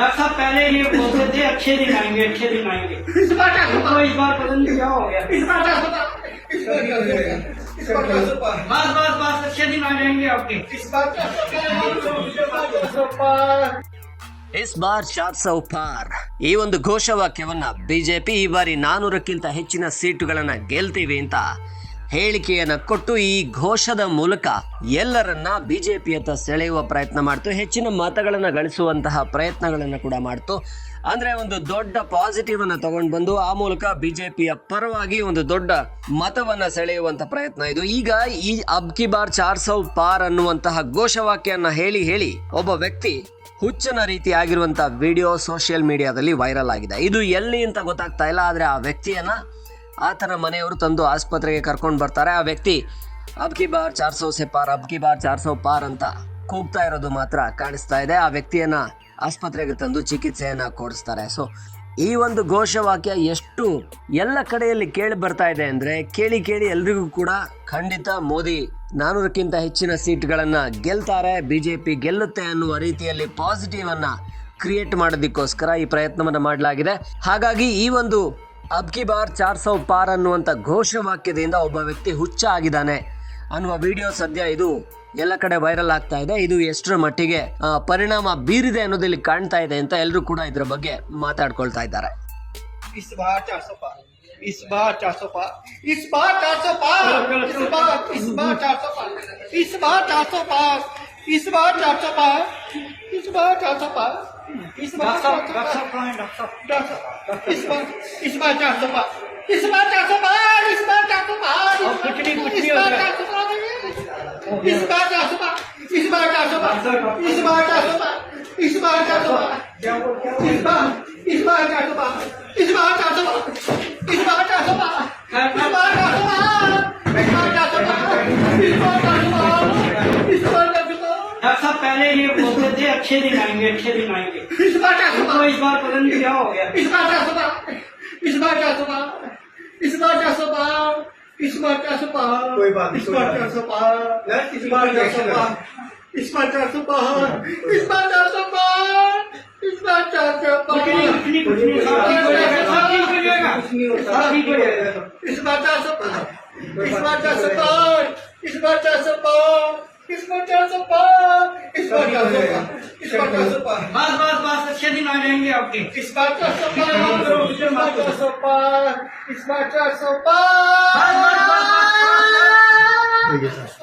Doctor साहब पहले ये बोलते थे अच्छे दिन आएंगे अच्छे दिन आएंगे इस बार क्या तो इस बार पता नहीं क्या हो गया इस बार क्या होता इस बार क्या होगा इस बार क्या होगा बस बस बस अच्छे दिन आ जाएंगे आपके इस बार क्या होगा इस बार क्या होगा ಇಸ್ ಬಾರ್ ಶಾತ್ ಸೌ ಪಾರ್ ಈ ಒಂದು ಘೋಷವಾಕ್ಯವನ್ನ ಬಿಜೆಪಿ ಈ ಬಾರಿ ನಾನೂರಕ್ಕಿಂತ ಹೆಚ್ಚಿನ ಸೀಟುಗಳನ್ನ ಗೆಲ್ತೀವಿ ಅಂತ ಹೇಳಿಕೆಯನ್ನ ಕೊಟ್ಟು ಈ ಘೋಷದ ಮೂಲಕ ಎಲ್ಲರನ್ನ ಬಿಜೆಪಿಯತ್ತ ಸೆಳೆಯುವ ಪ್ರಯತ್ನ ಮಾಡ್ತು. ಹೆಚ್ಚಿನ ಮತಗಳನ್ನು ಗಳಿಸುವಂತಹ ಪ್ರಯತ್ನಗಳನ್ನು ಕೂಡ ಮಾಡ್ತು. ಅಂದರೆ ಒಂದು ದೊಡ್ಡ ಪಾಸಿಟಿವ್ ಅನ್ನು ತಗೊಂಡು ಬಂದು ಆ ಮೂಲಕ ಬಿಜೆಪಿಯ ಪರವಾಗಿ ಒಂದು ದೊಡ್ಡ ಮತವನ್ನು ಸೆಳೆಯುವಂಥ ಪ್ರಯತ್ನ ಇದು. ಈಗ ಈ ಅಬ್ ಕಿ ಬಾರ್ ಚಾರ್ ಸೌ ಪಾರ್ ಅನ್ನುವಂತಹ ಘೋಷವಾಕ್ಯನ್ನ ಹೇಳಿ ಹೇಳಿ ಒಬ್ಬ ವ್ಯಕ್ತಿ ಹುಚ್ಚನ ರೀತಿ ಆಗಿರುವಂತ ವಿಡಿಯೋ ಸೋಷಿಯಲ್ ಮೀಡಿಯಾದಲ್ಲಿ ವೈರಲ್ ಆಗಿದೆ. ಇದು ಎಲ್ಲಿ ಅಂತ ಗೊತ್ತಾಗ್ತಾ ಇಲ್ಲ, ಆದ್ರೆ ಆ ವ್ಯಕ್ತಿಯನ್ನ ಆತನ ಮನೆಯವರು ತಂದು ಆಸ್ಪತ್ರೆಗೆ ಕರ್ಕೊಂಡು ಬರ್ತಾರೆ. ಆ ವ್ಯಕ್ತಿ ಅಬ್ಕಿ ಬಾರ್ ಚಾರ್ ಸೌ ಸೆ ಪಾರ್ ಅಬ್ಕಿ ಬಾರ್ ಚಾರ್ ಸೌ ಪಾರ್ ಅಂತ ಕೂಗ್ತಾ ಇರೋದು ಮಾತ್ರ ಕಾಣಿಸ್ತಾ ಇದೆ. ಆ ವ್ಯಕ್ತಿಯನ್ನು ಆಸ್ಪತ್ರೆಗೆ ತಂದು ಚಿಕಿತ್ಸೆಯನ್ನು ಕೊಡಿಸ್ತಾರೆ. ಸೊ ಈ ಒಂದು ಘೋಷವಾಕ್ಯ ಎಷ್ಟು ಎಲ್ಲ ಕಡೆಯಲ್ಲಿ ಕೇಳಿ ಬರ್ತಾ ಇದೆ ಅಂದರೆ, ಕೇಳಿ ಕೇಳಿ ಎಲ್ರಿಗೂ ಕೂಡ ಖಂಡಿತ ಮೋದಿ ನಾನ್ನೂರಕ್ಕಿಂತ ಹೆಚ್ಚಿನ ಸೀಟ್ಗಳನ್ನು ಗೆಲ್ತಾರೆ. ಬಿ ಜೆ ಪಿ ಗೆಲ್ಲುತ್ತೆ ಅನ್ನುವ ರೀತಿಯಲ್ಲಿ ಪಾಸಿಟಿವನ್ನು ಕ್ರಿಯೇಟ್ ಮಾಡೋದಕ್ಕೋಸ್ಕರ ಈ ಪ್ರಯತ್ನವನ್ನು ಮಾಡಲಾಗಿದೆ. ಹಾಗಾಗಿ ಈ ಒಂದು ಅಬ್ ಕಿ ಬಾರ್ ಚಾರ್ ಸೌ ಪಾರ್ ಅನ್ನುವಂಥ ಘೋಷವಾಕ್ಯದಿಂದ ಒಬ್ಬ ವ್ಯಕ್ತಿ ಹುಚ್ಚ ಆಗಿದ್ದಾನೆ ಅನ್ನುವ ವಿಡಿಯೋ ಸದ್ಯ ಇದು ಎಲ್ಲ ಕಡೆ ವೈರಲ್ ಆಗ್ತಾ ಇದೆ ಇದು ಎಷ್ಟರ ಮಟ್ಟಿಗೆ ಆ, ಪರಿಣಾಮ ಬೀರಿದೆ ಅನ್ನೋದಿಲ್ಲಿ ಕಾಣ್ತಾ ಇದೆ ಅಂತ ಎಲ್ಲರೂ ಕೂಡ ಇದ್ರ ಬಗ್ಗೆ ಮಾತಾಡ್ಕೊಳ್ತಾ ಇದ್ದಾರೆ इस बार चार सौ पार इस बार चार सौ पार इस बार चार सौ पार इस बार इस बार चार सौ पार इस बार चार सौ पार इस बार चार सौ पार इस बार चार सौ पार इस बार डॉक्टर चार साहब सौ डॉक्टर पार साहब कहाँ है डॉक्टर साहब इस बार इस बार चार सौ पार इस बार चार सौ पार इस बार चार सौ पार अब कुछ नहीं, कुछ इस नहीं हो बार गया। चार सौ पार इस बार चार सौ पार इस बार चार सौ पार इस बार चार सौ पार इस बार चार सौ पार इस बार इस बार चार सौ पार इस बार चार सौ पार इस डॉक्टर साहब पहले ये बोलते थे अच्छे दिन आएँगे अच्छे दिन आएँगे इस बार क्या सुबह इस बार पता नहीं क्या हो गया इस बार क्या सुबह इस बार क्या सुबह इस बार क्या सुबह इस बार क्या सुबह कोई बात इस बार क्या सुबह इस बार क्या सुबह इस बार क्या सुना इस बार क्या सुना इस बार क्या सुना कुछ नहीं कुछ नहीं कुछ नहीं इस बार क्या सुना इस बार क्या सुना इस बार क्या बार का का बस बस बस अच्छे दिन आ जाएँगे आपके। इस बार का सोफा इस बार का सोफा इस बार का सोफा